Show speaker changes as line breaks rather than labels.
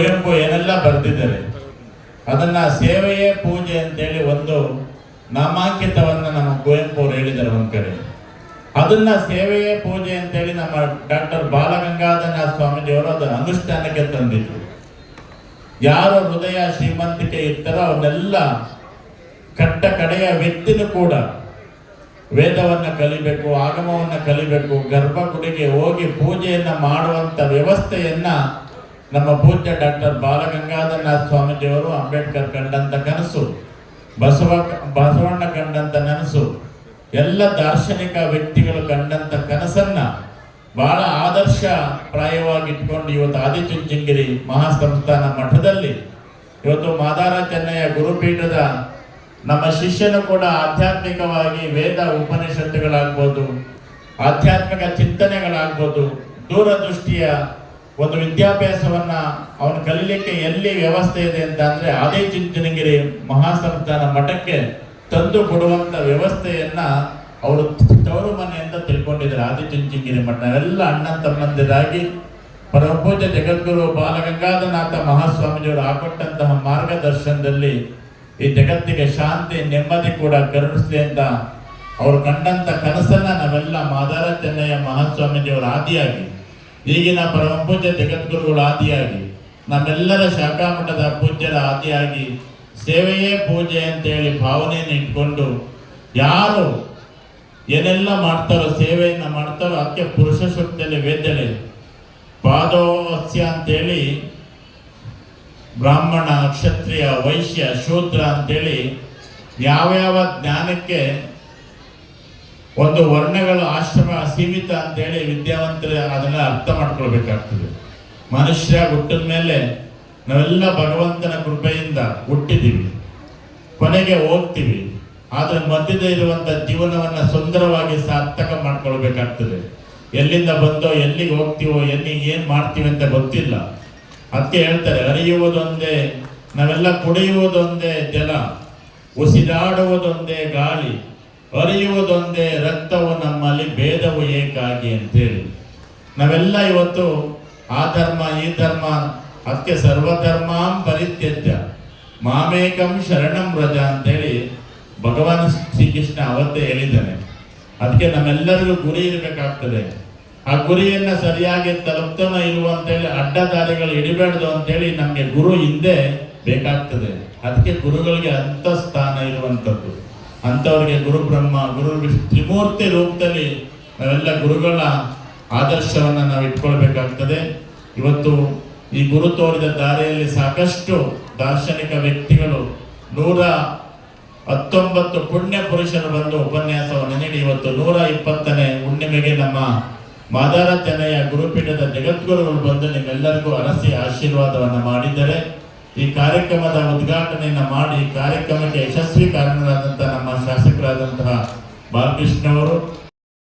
ಕುವೆಂಪು ಏನೆಲ್ಲ ಬರೆದಿದ್ದಾರೆ? ಅದನ್ನ ಸೇವೆಯೇ ಪೂಜೆ ಅಂತೇಳಿ ಒಂದು ನಾಮಾಂಕಿತವನ್ನ ನಮ್ಮ ಕುವೆಂಪು ಅವರು ಹೇಳಿದ್ದಾರೆ ಒಂದ್ ಕಡೆ. ಅದನ್ನ ಸೇವೆಯೇ ಪೂಜೆ ಅಂತೇಳಿ ನಮ್ಮ ಡಾಕ್ಟರ್ ಬಾಲಗಂಗಾಧರನಾಥ ಸ್ವಾಮೀಜಿಯವರು ಅದನ್ನು ಅನುಷ್ಠಾನಕ್ಕೆ ತಂದಿದ್ರು. ಯಾರ ಹೃದಯ ಶ್ರೀಮಂತಿಕೆ ಇರ್ತಾರೋ ಅವನ್ನೆಲ್ಲ ಕಟ್ಟ ಕಡೆಯ ವ್ಯಕ್ತಿನೂ ಕೂಡ ವೇದವನ್ನ ಕಲಿಬೇಕು, ಆಗಮವನ್ನ ಕಲಿಬೇಕು, ಗರ್ಭಗುಡಿಗೆ ಹೋಗಿ ಪೂಜೆಯನ್ನ ಮಾಡುವಂತ ವ್ಯವಸ್ಥೆಯನ್ನ ನಮ್ಮ ಪೂಜ್ಯ ಡಾಕ್ಟರ್ ಬಾಲಗಂಗಾಧರನಾಥ ಸ್ವಾಮೀಜಿಯವರು ಅಂಬೇಡ್ಕರ್ ಕಂಡಂತ ಕನಸು, ಬಸವ ಬಸವಣ್ಣ ಕಂಡಂತ ನನಸು, ಎಲ್ಲ ದಾರ್ಶನಿಕ ವ್ಯಕ್ತಿಗಳು ಕಂಡಂತ ಕನಸನ್ನ ಬಹಳ ಆದರ್ಶ ಪ್ರಾಯವಾಗಿ ಇಟ್ಕೊಂಡು ಇವತ್ತು ಆದಿಚುಂಚನಗಿರಿ ಮಹಾಸಂಸ್ಥಾನ ಮಠದಲ್ಲಿ ಇವತ್ತು ಮಾದಾರ ಚೆನ್ನಯ್ಯ ಗುರುಪೀಠದ ನಮ್ಮ ಶಿಷ್ಯನು ಕೂಡ ಆಧ್ಯಾತ್ಮಿಕವಾಗಿ ವೇದ ಉಪನಿಷತ್ತುಗಳಾಗ್ಬೋದು, ಆಧ್ಯಾತ್ಮಿಕ ಚಿಂತನೆಗಳಾಗ್ಬೋದು, ದೂರದೃಷ್ಟಿಯ ಒಂದು ವಿದ್ಯಾಭ್ಯಾಸವನ್ನ ಅವನು ಕಲೀಲಿಕ್ಕೆ ಎಲ್ಲಿ ವ್ಯವಸ್ಥೆ ಇದೆ ಅಂತ ಅಂದ್ರೆ ಆದಿಚುಂಚನಗಿರಿ ಮಹಾಸಂಸ್ಥಾನ ಮಠಕ್ಕೆ ತಂದು ಕೊಡುವಂತ ವ್ಯವಸ್ಥೆಯನ್ನ ಅವರು ತವರು ಮನೆಯಿಂದ ತಿಳ್ಕೊಂಡಿದ್ದಾರೆ. ಆದಿಚುಂಚನಗಿರಿ ಮಠ. ಎಲ್ಲ ಅಣ್ಣ ತಮ್ಮಂದಿರಾಗಿ ಪರಮಪೂಜ್ಯ ಜಗದ್ಗುರು ಬಾಲಗಂಗಾಧರನಾಥ ಮಹಾಸ್ವಾಮೀಜಿಯವರು ಹಾಕೊಟ್ಟಂತಹ ಮಾರ್ಗದರ್ಶನದಲ್ಲಿ ಈ ಜಗತ್ತಿಗೆ ಶಾಂತಿ, ನೆಮ್ಮದಿ ಕೂಡ ಕರುಣಿಸಲಿ ಅಂತ ಅವರು ಕಂಡಂತ ಕನಸನ್ನ ನಾವೆಲ್ಲ ಮಾದಾರ ಚೆನ್ನಯ್ಯ ಮಹಾಸ್ವಾಮೀಜಿಯವರ ಆದಿಯಾಗಿ ಈಗಿನ ಪರಮಪೂಜ್ಯ ಜಗದ್ಗುರುಗಳು ಆದಿಯಾಗಿ, ನಮ್ಮೆಲ್ಲರ ಶಾಖಾ ಮಠದ ಪೂಜ್ಯರ ಆದಿಯಾಗಿ ಸೇವೆಯೇ ಪೂಜೆ ಅಂತೇಳಿ ಭಾವನೆಯನ್ನು ಇಟ್ಕೊಂಡು ಯಾರು ಏನೆಲ್ಲ ಮಾಡ್ತಾರೋ, ಸೇವೆಯನ್ನು ಮಾಡ್ತಾರೋ ಅದಕ್ಕೆ ಪುರುಷ ಸೂಕ್ತದಲ್ಲಿ ವೇದ್ಯಲೆ ಪಾದೋಸ್ಯ ಅಂತೇಳಿ ಬ್ರಾಹ್ಮಣ, ಕ್ಷತ್ರಿಯ, ವೈಶ್ಯ, ಶೂದ್ರ ಅಂತೇಳಿ ಯಾವ್ಯಾವ ಜ್ಞಾನಕ್ಕೆ ಒಂದು ವರ್ಣಗಳ ಆಶ್ರಮ ಸೀಮಿತ ಅಂತೇಳಿ ವಿದ್ಯಾವಂತರು ಅದನ್ನ ಅರ್ಥ ಮಾಡ್ಕೊಳ್ಬೇಕಾಗ್ತದೆ. ಮನುಷ್ಯ ಹುಟ್ಟಿದ ಮೇಲೆ ನಾವೆಲ್ಲ ಭಗವಂತನ ಕೃಪೆಯಿಂದ ಹುಟ್ಟಿದ್ದೀವಿ ಕೊನೆಗೆ ಹೋಗ್ತೀವಿ. ಆದರೆ ಮಧ್ಯದ ಇರುವಂತ ಜೀವನವನ್ನ ಸುಂದರವಾಗಿ ಸಾರ್ಥಕ ಮಾಡ್ಕೊಳ್ಬೇಕಾಗ್ತದೆ. ಎಲ್ಲಿಂದ ಬಂದೋ, ಎಲ್ಲಿಗೆ ಹೋಗ್ತೀವೋ, ಎಲ್ಲಿಗೆ ಏನು ಮಾಡ್ತೀವಿ ಅಂತ ಗೊತ್ತಿಲ್ಲ. ಅದಕ್ಕೆ ಹೇಳ್ತಾರೆ, ಅರಿಯುವುದೊಂದೇ, ನಾವೆಲ್ಲ ಕುಡಿಯುವುದೊಂದೇ ಜಲ, ಉಸಿರಾಡುವುದೊಂದೇ ಗಾಳಿ. ಅರಿಯುವುದೊಂದೇ ರಕ್ತವು ನಮ್ಮಲ್ಲಿ ಭೇದವು ಏಕಾಗಿ ಅಂತೇಳಿ. ನಾವೆಲ್ಲ ಇವತ್ತು ಆ ಧರ್ಮ, ಈ ಧರ್ಮ ಅದಕ್ಕೆ ಸರ್ವಧರ್ಮಾಂ ಪರಿತ್ಯಜ್ಯ. ಮಾಮೇಕಂ ಶರಣಂ ವ್ರಜ ಅಂತೇಳಿ ಭಗವಾನ್ ಶ್ರೀಕೃಷ್ಣ ಅವತ್ತೇ ಹೇಳಿದ್ದಾನೆ. ಅದಕ್ಕೆ ನಮ್ಮೆಲ್ಲರಿಗೂ ಗುರಿ ಇರಬೇಕಾಗ್ತದೆ. ಆ ಗುರಿಯನ್ನ ಸರಿಯಾಗಿ ತಲುಪ್ತಾನ ಇರುವಂತೇಳಿ ಅಡ್ಡದಾರಿಗಳು ಹಿಡಿಬೇಡ್ದು ಅಂತೇಳಿ ನಮಗೆ ಗುರು ಹಿಂದೆ ಬೇಕಾಗ್ತದೆ. ಅದಕ್ಕೆ ಗುರುಗಳಿಗೆ ಅಂತ ಸ್ಥಾನ ಇರುವಂಥದ್ದು. ಅಂಥವ್ರಿಗೆ ಗುರು ಬ್ರಹ್ಮ ಗುರು ತ್ರಿಮೂರ್ತಿ ರೂಪದಲ್ಲಿ ನಾವೆಲ್ಲ ಗುರುಗಳ ಆದರ್ಶವನ್ನು ನಾವು ಇಟ್ಕೊಳ್ಬೇಕಾಗ್ತದೆ. ಇವತ್ತು ಈ ಗುರು ತೋರಿದ ದಾರಿಯಲ್ಲಿ ಸಾಕಷ್ಟು ದಾರ್ಶನಿಕ ವ್ಯಕ್ತಿಗಳು ನೂರ ಹತ್ತೊಂಬತ್ತು ಪುಣ್ಯ ಪುರುಷರು ಬಂದು ಉಪನ್ಯಾಸವನ್ನು ನೀಡಿ ಇವತ್ತು ನೂರ ಇಪ್ಪತ್ತನೇ ಹುಣ್ಣಿಮೆಗೆ ನಮ್ಮ ಮಾದಾರ ತೆನೆಯ ಗುರುಪೀಠದ ಜಗದ್ಗುರುಗಳು ಬಂದು ನಿಮ್ಮೆಲ್ಲರಿಗೂ ಅರಸಿ ಆಶೀರ್ವಾದವನ್ನು ಮಾಡಿದ್ದಾರೆ. ಈ ಕಾರ್ಯಕ್ರಮದ ಉದ್ಘಾಟನೆಯನ್ನು ಮಾಡಿ ಕಾರ್ಯಕ್ರಮಕ್ಕೆ ಯಶಸ್ವಿ ಕಾರಣರಾದಂತಹ ನಮ್ಮ ಶಾಸಕರಾದಂತಹ ಬಾಲಕೃಷ್ಣ ಅವರು